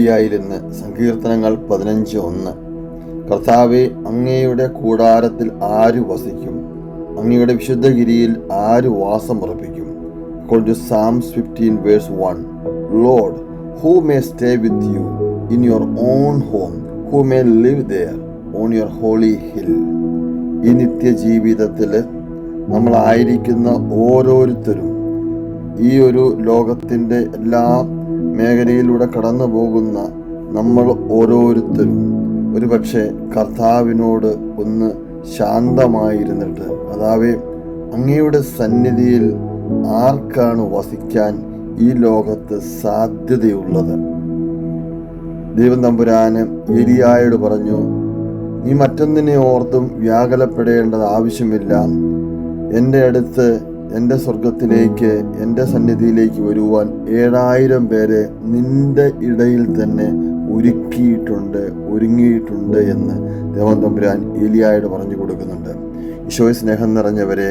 ഏലിയായിരുന്ന് സങ്കീർത്തനങ്ങൾ പതിനഞ്ച് ഒന്ന്. കർത്താവെ അങ്ങയുടെ കൂടാരത്തിൽ ആര് വസിക്കും? അങ്ങയുടെ വിശുദ്ധഗിരിയിൽ ആര് വാസമുറപ്പിക്കും? According to Psalms fifteen verse one Lord who may stay with you in your own home who may live there on your holy hill ഈ നിത്യജീവിതത്തിൽ നമ്മളായിരിക്കുന്ന ഓരോരുത്തരും ഈ ഒരു ലോകത്തിന്റെ എല്ലാ മേഖലയിലൂടെ കടന്നു പോകുന്ന നമ്മൾ ഓരോരുത്തരും. ഒരുപക്ഷെ കർത്താവിനോട് ഒന്ന് ശാന്തമായിരുന്നിട്ട് അതാവേ അങ്ങയുടെ സന്നിധിയിൽ ആർക്കാണ് വസിക്കാൻ ഈ ലോകത്ത് സാധ്യതയുള്ളത്? ദൈവം തമ്പുരാന് ഏലിയായോട് പറഞ്ഞു നീ മറ്റൊന്നിനെ ഓർത്തും വ്യാകുലപ്പെടേണ്ടത് ആവശ്യമില്ല. എന്റെ അടുത്ത് എന്റെ സ്വർഗത്തിലേക്ക് എന്റെ സന്നിധിയിലേക്ക് വരുവാൻ ഏഴായിരം പേരെ നിന്റെ ഇടയിൽ തന്നെ ഒരുക്കിയിട്ടുണ്ട് ഒരുങ്ങിയിട്ടുണ്ട് എന്ന് ദേവൻ തമ്പുരാൻ പറഞ്ഞു കൊടുക്കുന്നുണ്ട്. ഈശോയെ സ്നേഹം നിറഞ്ഞവരെ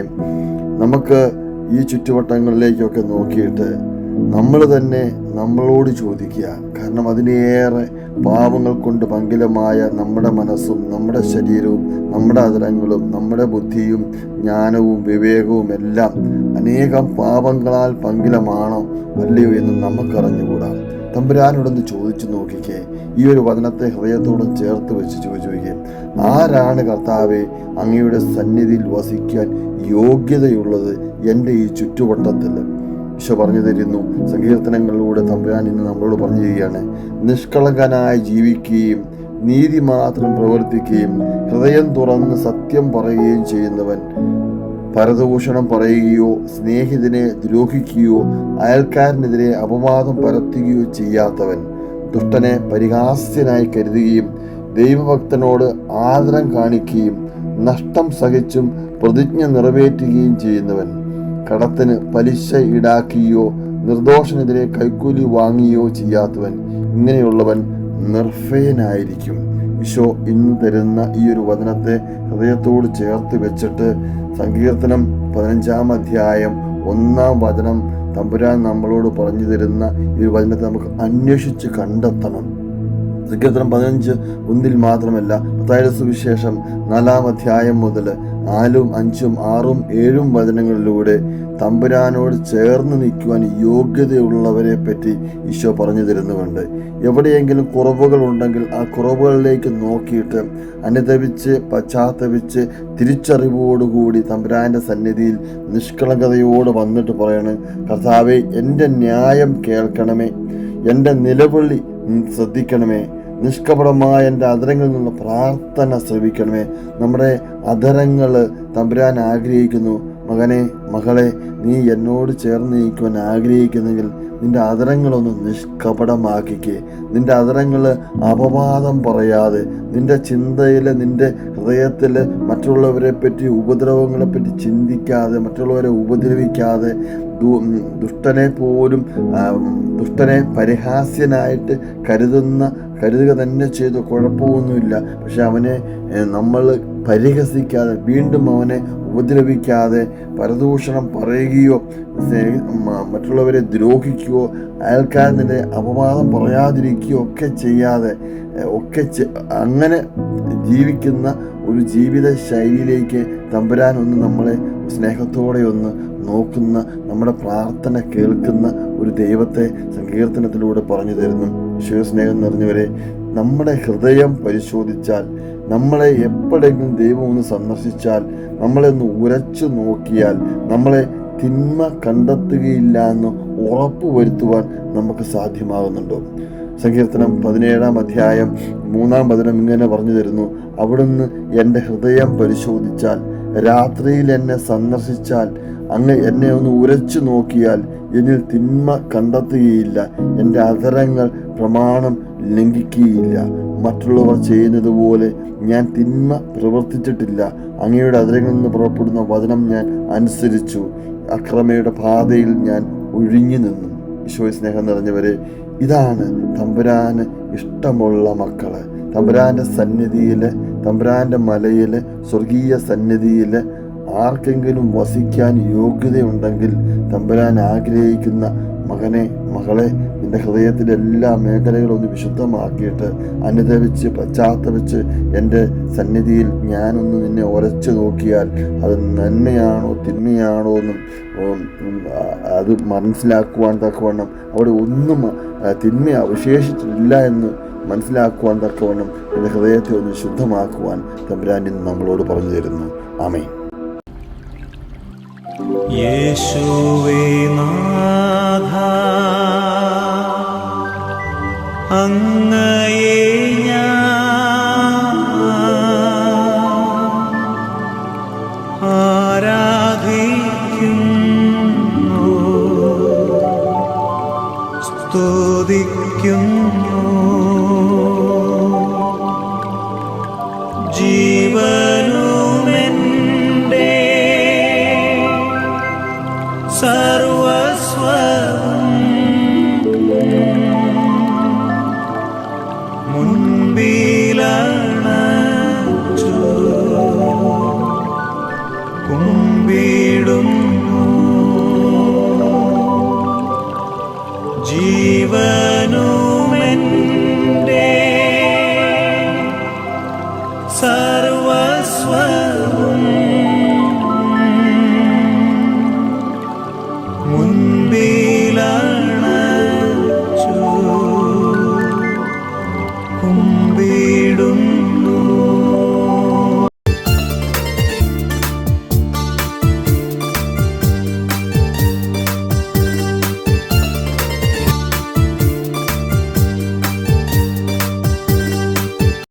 നമുക്ക് ഈ ചുറ്റുവട്ടങ്ങളിലേക്കൊക്കെ നോക്കിയിട്ട് നമ്മൾ തന്നെ നമ്മളോട് ചോദിക്കുക. കാരണം അതിനേറെ പാപങ്ങൾ കൊണ്ട് പങ്കിലമായ നമ്മുടെ മനസ്സും നമ്മുടെ ശരീരവും നമ്മുടെ അതരങ്ങളും നമ്മുടെ ബുദ്ധിയും ജ്ഞാനവും വിവേകവും എല്ലാം അനേകം പാപങ്ങളാൽ പങ്കിലമാണോ അല്ലയോ എന്ന് നമുക്കറിഞ്ഞുകൂടാ. തമ്പുരാനോടൊന്ന് ചോദിച്ചു നോക്കിക്കേ. ഈ ഒരു വചനത്തെ ഹൃദയത്തോടും ചേർത്ത് വെച്ച് ചോദിച്ചു ആരാണ് കർത്താവെ അങ്ങയുടെ സന്നിധിയിൽ വസിക്കാൻ യോഗ്യതയുള്ളത് എന്റെ ഈ ചുറ്റുവട്ടത്തിൽ? ഈശോ പറഞ്ഞു തരുന്നു. സങ്കീർത്തനങ്ങളിലൂടെ തമ്പുരാൻ ഇന്ന് നമ്മളോട് പറഞ്ഞു തരികയാണ്. നിഷ്കളങ്കനായി ജീവിക്കുകയും നീതി മാത്രം പ്രവർത്തിക്കുകയും ഹൃദയം തുറന്ന് സത്യം പറയുകയും ചെയ്യുന്നവൻ പരദൂഷണം പറയുകയോ സ്നേഹിതനെ ദ്രോഹിക്കുകയോ അയൽക്കാരനെതിരെ അപവാദം പരത്തുകയോ ചെയ്യാത്തവൻ ദുഷ്ടനെ പരിഹാസ്യനായി കരുതുകയും ദൈവഭക്തനോട് ആദരം കാണിക്കുകയും നഷ്ടം സഹിച്ചും പ്രതിജ്ഞ നിറവേറ്റുകയും ചെയ്യുന്നവൻ കടത്തിന് പലിശ ഈടാക്കുകയോ നിർദോഷനെതിരെ കൈക്കൂലി വാങ്ങിയോ ചെയ്യാത്തവൻ ഇങ്ങനെയുള്ളവൻ നിർഭയനായിരിക്കും. ഈശോ ഇന്ന് തരുന്ന ഈ ഒരു വചനത്തെ ഹൃദയത്തോട് ചേർത്ത് വെച്ചിട്ട് സങ്കീർത്തനം പതിനഞ്ചാം അധ്യായം ഒന്നാം വചനം തമ്പുരാൻ നമ്മളോട് പറഞ്ഞു തരുന്ന ഈ ഒരു വചനത്തെ നമുക്ക് അന്വേഷിച്ച് കണ്ടെത്തണം. സങ്കീർത്തനം പതിനഞ്ച് ഒന്നിൽ മാത്രമല്ല പത്തായിരം സുവിശേഷം നാലാം അധ്യായം മുതൽ നാലും അഞ്ചും ആറും ഏഴും വചനങ്ങളിലൂടെ തമ്പുരാനോട് ചേർന്ന് നിൽക്കുവാൻ യോഗ്യതയുള്ളവരെ പറ്റി ഈശോ പറഞ്ഞു തരുന്നുണ്ട് എവിടെയെങ്കിലും കുറവുകൾ ഉണ്ടെങ്കിൽ ആ കുറവുകളിലേക്ക് നോക്കിയിട്ട് അനുദപിച്ച് പശ്ചാത്തപിച്ച് തിരിച്ചറിവോടുകൂടി തമ്പുരാന്റെ സന്നിധിയിൽ നിഷ്കളങ്കതയോട് വന്നിട്ട് പറയണം കർത്താവെ എന്റെ ന്യായം കേൾക്കണമേ എന്റെ നിലവിളി ശ്രദ്ധിക്കണമേ നിഷ്കപടമായ എന്റെ അധരങ്ങളിൽ നിന്നുള്ള പ്രാർത്ഥന ശ്രവിക്കണമേ. നമ്മുടെ അധരങ്ങൾ തമ്പുരാൻ ആഗ്രഹിക്കുന്നു. മകനെ മകളെ നീ എന്നോട് ചേർന്ന് നീക്കുവാൻ ആഗ്രഹിക്കുന്നെങ്കിൽ നിന്റെ അതരങ്ങളൊന്ന് നിഷ്കപടമാക്കിക്കേ. നിന്റെ അതരങ്ങൾ അപവാദം പറയാതെ നിന്റെ ചിന്തയിൽ നിന്റെ ഹൃദയത്തിൽ മറ്റുള്ളവരെ പറ്റി ഉപദ്രവങ്ങളെ പറ്റി ചിന്തിക്കാതെ മറ്റുള്ളവരെ ഉപദ്രവിക്കാതെ ദുഷ്ടനെ പോലും ദുഷ്ടനെ പരിഹാസ്യനായിട്ട് കരുതുന്ന കരുതുക തന്നെ ചെയ്തു കുഴപ്പമൊന്നുമില്ല. പക്ഷെ അവനെ നമ്മൾ പരിഹസിക്കാതെ വീണ്ടും അവനെ ഉപദ്രവിക്കാതെ പരദൂഷണം പറയുകയോ മറ്റുള്ളവരെ ദ്രോഹിക്കുകയോ അയൽക്കാരനെ അപവാദം പറയാതിരിക്കുകയോ ഒക്കെ ചെയ്യാതെ ഒക്കെ അങ്ങനെ ജീവിക്കുന്ന ഒരു ജീവിത ശൈലിയിലേക്ക് തമ്പുരാൻ ഒന്ന് നമ്മളെ സ്നേഹത്തോടെ ഒന്ന് നോക്കുന്ന നമ്മുടെ പ്രാർത്ഥന കേൾക്കുന്ന ഒരു ദൈവത്തെ സങ്കീർത്തനത്തിലൂടെ പറഞ്ഞു തരുന്നു. ശിവസ്നേഹം നിറഞ്ഞവരെ നമ്മുടെ ഹൃദയം പരിശോധിച്ചാൽ നമ്മളെ എപ്പോഴെങ്കിലും ദൈവം ഒന്ന് സന്ദർശിച്ചാൽ നമ്മളെ ഒന്ന് ഉരച്ചു നോക്കിയാൽ നമ്മളെ തിന്മ കണ്ടെത്തുകയില്ല എന്ന് ഉറപ്പ് വരുത്തുവാൻ നമുക്ക് സാധ്യമാകുന്നുണ്ടോ? സങ്കീർത്തനം പതിനേഴാം അധ്യായം മൂന്നാം പതിനം ഇങ്ങനെ പറഞ്ഞു തരുന്നു. അവിടുന്ന് എന്റെ ഹൃദയം പരിശോധിച്ചാൽ രാത്രിയിൽ എന്നെ സന്ദർശിച്ചാൽ അങ്ങ് എന്നെ ഒന്ന് ഉരച്ചു നോക്കിയാൽ എന്നിൽ തിന്മ കണ്ടെത്തുകയില്ല. എന്റെ അധരങ്ങൾ പ്രമാണം ലംഘിക്കുകയില്ല. മറ്റുള്ളവർ ചെയ്യുന്നത് പോലെ ഞാൻ തിന്മ പ്രവർത്തിച്ചിട്ടില്ല. അങ്ങയുടെ അതിരങ്ങളിൽ നിന്ന് പുറപ്പെടുന്ന വചനം ഞാൻ അനുസരിച്ചു. അക്രമയുടെ പാതയിൽ ഞാൻ ഒഴിഞ്ഞു നിന്നു. ഈശോയെ സ്നേഹം നിറഞ്ഞവരെ ഇതാണ് തമ്പുരാന് ഇഷ്ടമുള്ള മക്കൾ. തമ്പുരാന്റെ സന്നിധിയിൽ തമ്പുരാന്റെ മലയിൽ സ്വർഗീയ സന്നിധിയിൽ ആർക്കെങ്കിലും വസിക്കാൻ യോഗ്യതയുണ്ടെങ്കിൽ തമ്പുരാൻ ആഗ്രഹിക്കുന്ന മകനെ മകളെ നിന്റെ ഹൃദയത്തിലെ എല്ലാ മേഖലകളും ഒന്ന് വിശുദ്ധമാക്കിയിട്ട് അനുദവിച്ച് പശ്ചാത്തപിച്ച് എന്റെ സന്നിധിയിൽ ഞാനൊന്ന് നിന്നെ ഉരച്ചു നോക്കിയാൽ അത് നന്മയാണോ തിന്മയാണോ എന്നും അത് മനസ്സിലാക്കുവാൻ തക്കവണ്ണം അവിടെ ഒന്നും തിന്മ അവശേഷിച്ചിട്ടില്ല എന്ന് മനസ്സിലാക്കുവാൻ തക്കവണ്ണം എന്റെ ഹൃദയത്തെ ഒന്ന് ശുദ്ധമാക്കുവാൻ തമ്പുരാൻ നമ്മളോട് പറഞ്ഞു തരുന്നു. ആമേ യേശുവേ നാഥ അങ്ങയെ ആരാധിക്കുന്നു സ്തുതിക്കുന്നു. സർവസ്വ be